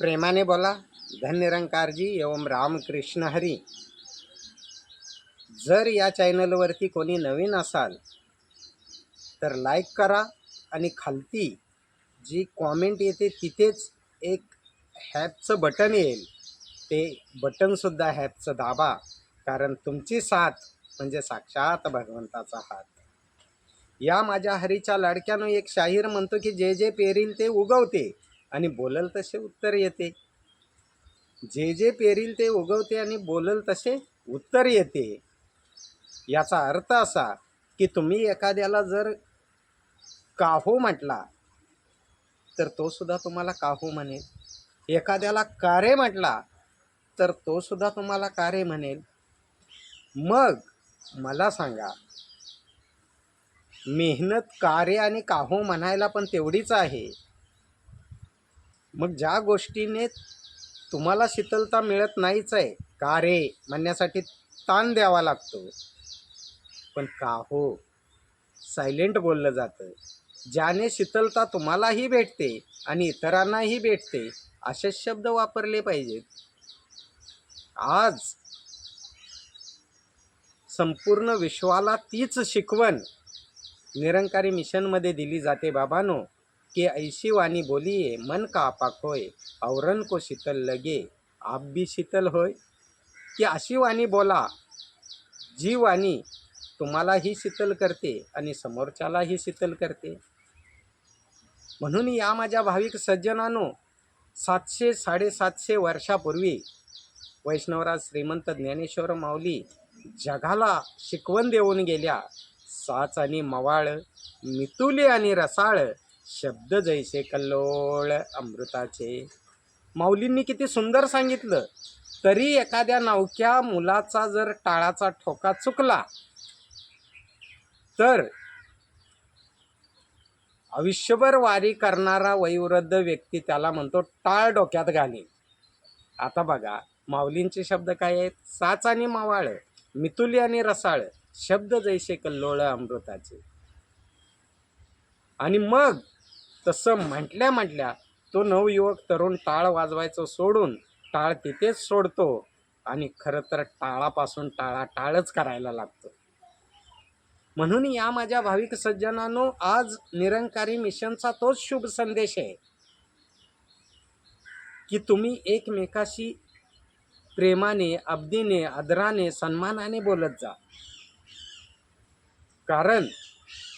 प्रेमाने बोला धन्यरंकारजी एवं रामकृष्ण हरी. जर या चॅनलवरती कोणी नवीन असाल तर लाईक करा आणि खालती जी कॉमेंट येते तिथेच एक हॅपचं बटन येईल. ते बटनसुद्धा हॅपचं दाबा कारण तुमची साथ म्हणजे साक्षात भगवंताचा हात. या माझ्या हरीच्या लाडक्यानं एक शाहीर म्हणतो की जे जे पेरील ते उगवते. आणि बोलल तसे उत्तर येते. जे जे पेरील ते उगवते आणि बोलल तसे उत्तर येते. याचा अर्थ असा की तुम्ही एखाद्याला जर काहो म्हटला तर तो सुद्धा तुम्हाला काहो म्हणेल. एखाद्याला कारे म्हटला तर तो सुद्धा तुम्हाला कारे म्हणेल. मग मला सांगा मेहनत कार्य आणि काहो म्हणायला पण तेवढीच आहे. मग ज्या गोष्टीने तुम्हाला शीतलता मिळत नाहीच आहे का रे? म्हणण्यासाठी ताण द्यावा लागतो. पण का हो? सायलेंट बोललं जातं. ज्याने शीतलता तुम्हालाही भेटते आणि इतरांनाही भेटते असे शब्द वापरले पाहिजेत. आज संपूर्ण विश्वाला तीच शिकवण निरंकारी मिशनमध्ये दिली जाते बाबानो. की ऐशी वाणी बोलिये मन का आपाक होय औरन को शीतल लगे आप भी शीतल होय. की अशी वाणी बोला जी वाणी तुम्हालाही शीतल करते आणि समोरच्यालाही शीतल करते. म्हणून या माझ्या भाविक सज्जनानो सातशे साडेसातशे वर्षापूर्वी वैष्णवराज श्रीमंत ज्ञानेश्वर माऊली जगाला शिकवण देऊन गेल्या. साच आणि मवाळ मितुले आणि रसाळ शब्द जैसे कल्लोळ अमृताचे. माऊलींनी किती सुंदर सांगितलं. तरी एखाद्या नवक्या मुलाचा जर टाळाचा ठोका चुकला तर आयुष्यभर वारी करणारा वयोवृद्ध व्यक्ती त्याला म्हणतो टाळ डोक्यात घाली आता बघा माऊलींचे शब्द काय आहेत? साच आणि मावाळ मितुली आणि रसाळ शब्द जैसे कल्लोळ अमृताचे. आणि मग तसं म्हटल्या म्हटल्या तो नवयुवक तरुण टाळ वाजवायचं सोडून टाळ तिथेच सोडतो. आणि खरं तर टाळापासून टाळा टाळच करायला लागतो. म्हणून या माझ्या भाविक सज्जनानो आज निरंकारी मिशनचा तोच शुभ संदेश आहे. की तुम्ही एकमेकाशी प्रेमाने अब्दीने आदराने सन्मानाने बोलत जा. कारण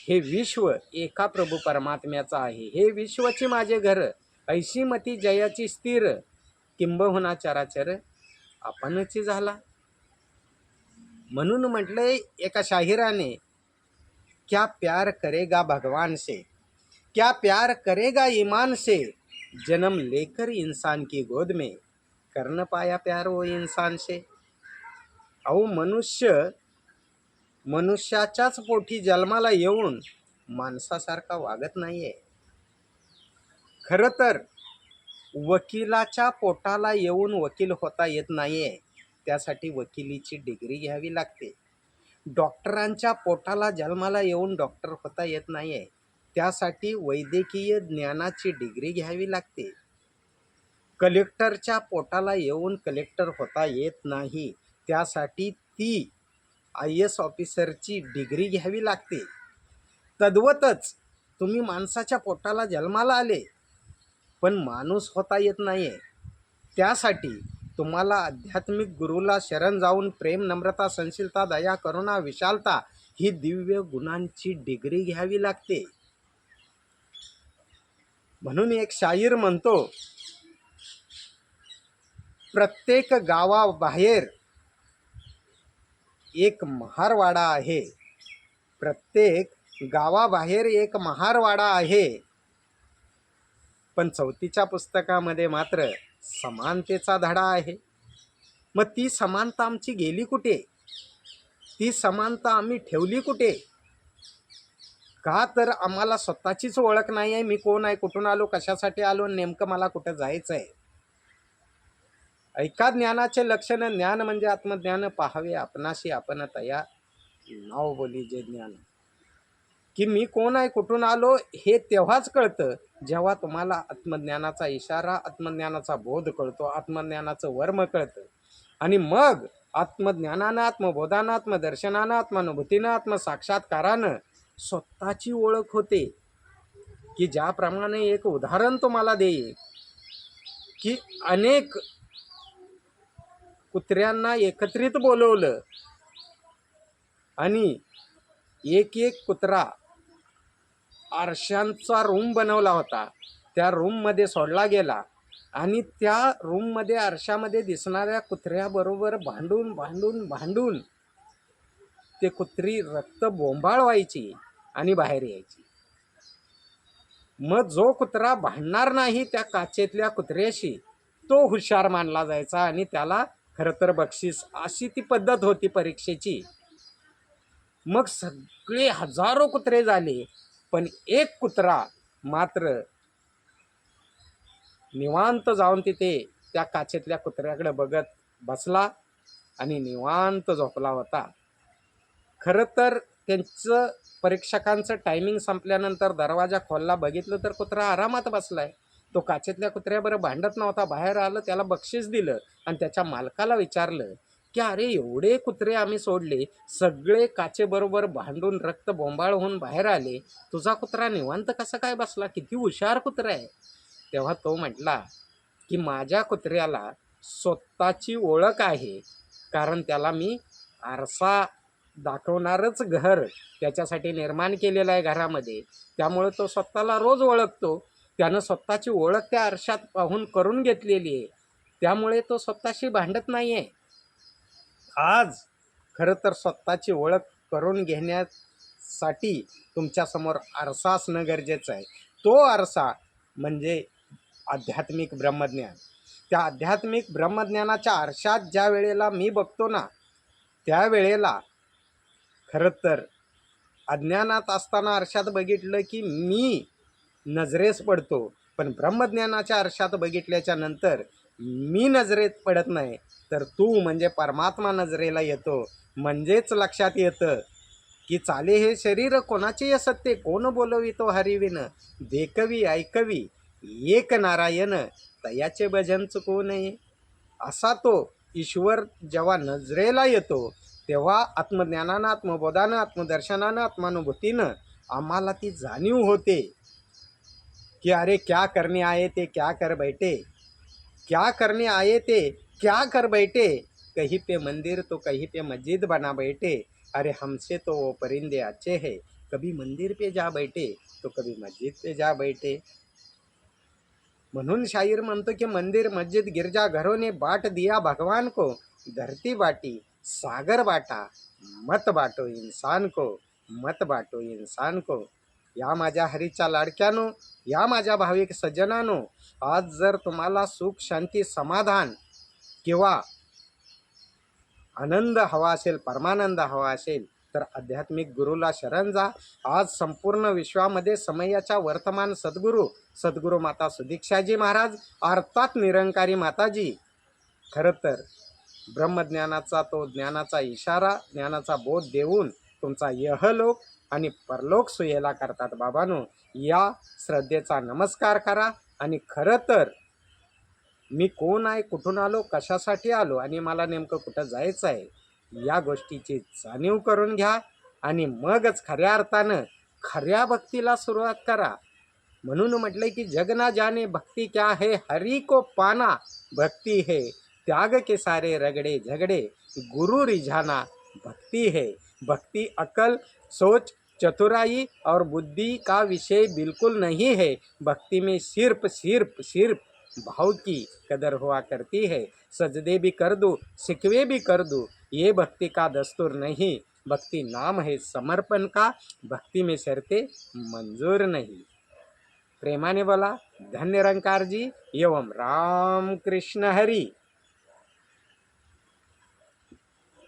हे विश्व एका प्रभू परमात्म्याचं आहे. हे विश्वची माझे घर. ऐशी मती जयाची स्थिर. किंबहुना चराचर आपणच झाला. म्हणून म्हटलंय एका शाहिराने क्या प्यार करेगा भगवान से? क्या प्यार करेगा ईमान से? जन्म लेकर इंसान की गोद में कर्ण पाया प्यार वो इंसान से? अहो मनुष्य मनुष्याच्याच पोटी जन्माला येऊन माणसासारखा वागत नाही आहे खरं तर वकिलाच्या पोटाला येऊन वकील होता येत नाही आहे त्यासाठी वकिलीची डिग्री घ्यावी लागते. डॉक्टरांच्या पोटाला जन्माला येऊन डॉक्टर होता येत नाही आहे त्यासाठी वैद्यकीय ज्ञानाची डिग्री घ्यावी लागते. कलेक्टरच्या पोटाला येऊन कलेक्टर होता येत नाही त्यासाठी ती आय एस ऑफिसरची डिग्री घ्यावी लागते. तद्वतच तुम्ही माणसाच्या पोटाला जन्माला आले पण माणूस होता येत नाही आहे त्यासाठी तुम्हाला आध्यात्मिक गुरुला शरण जाऊन प्रेम नम्रता संशीलता दया करुणा विशालता ही दिव्य गुणांची डिग्री घ्यावी लागते. म्हणून एक शाहीर म्हणतो प्रत्येक गावाबाहेर एक महारवाडा आहे. प्रत्येक गावाबाहेर एक महारवाडा आहे. पण चौथीच्या पुस्तकामध्ये मात्र समानतेचा धडा आहे. मग ती समानता आमची गेली कुठे? ती समानता आम्ही ठेवली कुठे? का तर आम्हाला स्वतःचीच ओळख नाही आहे मी कोण आहे कुठून आलो कशासाठी आलो नेमकं मला कुठं जायचं आहे ऐका ज्ञानाचे लक्षण ज्ञान म्हणजे आत्मज्ञान पाहावे आपणाशी आपण तया नाव बोली जे ज्ञान. की मी कोण आहे कुठून आलो हे तेव्हाच कळतं जेव्हा तुम्हाला आत्मज्ञानाचा इशारा आत्मज्ञानाचा बोध कळतो आत्मज्ञानाचं वर्म कळतं. आणि मग आत्मज्ञानानं आत्मबोधानं आत्मदर्शनानं आत्मानुभूतीनं आत्मसाक्षात्कारानं स्वतःची ओळख होते. की ज्याप्रमाणे एक उदाहरण तुम्हाला देईल की अनेक कुत्र्यांना एकत्रित बोलवलं. आणि एक एक कुत्रा आरशांचा रूम बनवला होता. त्या रूममध्ये सोडला गेला. आणि त्या रूममध्ये आरशामध्ये दिसणाऱ्या कुत्र्याबरोबर भांडून भांडून भांडून ते कुत्री रक्त बोंबाळ व्हायची आणि बाहेर यायची. मग जो कुत्रा भांडणार नाही त्या काचेतल्या कुत्र्याशी तो हुशार मानला जायचा आणि त्याला खरं तर बक्षीस अशी ती पद्धत होती परीक्षेची. मग सगळे हजारो कुत्रे झाले पण एक कुत्रा मात्र निवांत जाऊन तिथे त्या काचेतल्या कुत्र्याकडे बघत बसला आणि निवांत झोपला होता. खरं तर त्यांचं परीक्षकांचं टायमिंग संपल्यानंतर दरवाजा खोलला बघितलं तर कुत्रा आरामात बसलाय. तो काचेतल्या कुत्र्याबरोबर भांडत नव्हता. बाहेर आलं त्याला बक्षीस दिलं आणि त्याच्या मालकाला विचारलं की अरे एवढे कुत्रे आम्ही सोडले. सगळे काचेबरोबर भांडून रक्त बोंबाळ होऊन बाहेर आले. तुझा कुत्रा निवांत कसा काय बसला? किती हुशार कुत्रा आहे. तेव्हा तो म्हटला की माझ्या कुत्र्याला स्वतःची ओळख आहे. कारण त्याला मी आरसा दाखवणारच घर त्याच्यासाठी निर्माण केलेलं आहे घरामध्ये. त्यामुळे तो स्वतःला रोज ओळखतो. त्यानं स्वतःची ओळख त्या आरशात पाहून करून घेतलेली आहे. त्यामुळे तो स्वतःशी भांडत नाही आहे आज खरं तर स्वतःची ओळख करून घेण्यासाठी तुमच्यासमोर आरसा असणं गरजेचं आहे. तो आरसा म्हणजे आध्यात्मिक ब्रह्मज्ञान. त्या आध्यात्मिक ब्रह्मज्ञानाच्या आरशात ज्या वेळेला मी बघतो ना त्यावेळेला खरं तर अज्ञानात असताना आरशात बघितलं की मी नजरेस पडतो. पण ब्रह्मज्ञानाच्या आरशात बघितल्याच्या नंतर मी नजरेत पडत नाही तर तू म्हणजे परमात्मा नजरेला येतो. म्हणजेच लक्षात येतं की चाले हे शरीर कोणाचे सत्य? कोण बोलवितो हरिविन देखवी ऐकवी एक नारायण तयाचे भजन चुकवू नये. असा तो ईश्वर जेव्हा नजरेला येतो तेव्हा आत्मज्ञानानं आत्मबोधानं आत्मदर्शनानं आत्मानुभूतीनं आम्हाला ती जाणीव होते. कि अरे क्या करने आए थे, क्या कर बैठे? क्या करने आए थे, क्या कर बैठे? कहीं पे मंदिर तो कहीं पे मस्जिद बना बैठे। अरे हमसे तो वो परिंदे अच्छे हैं। कभी मंदिर पे जा बैठे तो कभी मस्जिद पे जा बैठे। म्हणून शाहीर म्हणतो की मंदिर, मस्जिद, गिरजा घरों ने बाट दिया भगवान को। धरती बाटी, सागर बाटा। मत बाटो इंसान को, मत बाटो इंसान को। या माझ्या हरीच्या लाडक्यानो या माझ्या भाविक सज्जनानो आज जर तुम्हाला सुख शांती समाधान किंवा आनंद हवा असेल परमानंद हवा असेल तर आध्यात्मिक गुरुला शरण जा. आज संपूर्ण विश्वामध्ये समयाच्या वर्तमान सद्गुरू सद्गुरू माता सुदीक्षाजी महाराज अर्थात निरंकारी माताजी. खरं तर ब्रह्मज्ञानाचा तो ज्ञानाचा इशारा ज्ञानाचा बोध देऊन तुमचा यहलोक आणि परलोक सुयेला करतात बाबांनो. या श्रद्धेचा नमस्कार करा. आणि खरं तर मी कोण आहे कुठून आलो कशासाठी आलो आणि मला नेमकं कुठं जायचं आहे या गोष्टीची जाणीव करून घ्या आणि मगच खऱ्या अर्थानं खऱ्या भक्तीला सुरुवात करा. म्हणून म्हटलंय की जगना जाने भक्ती क्या है हरी को पाना. भक्ती है त्याग के सारे रगड़े झगड़े. गुरु रिझाना भक्ती है. भक्ती अकल सोच चतुराई और बुद्धि का विषय बिल्कुल नहीं है। भक्ति में सिर्फ़ सिर्फ़ सिर्फ़ भाव की कदर हुआ करती है। सजदे भी कर दो, सिकवे भी कर दो, ये भक्ति का दस्तूर नहीं। भक्ति नाम है समर्पण का, भक्ति में शर्तें मंजूर नहीं। प्रेमाने बोला धन्य रंकार जी, एवं राम कृष्ण हरी।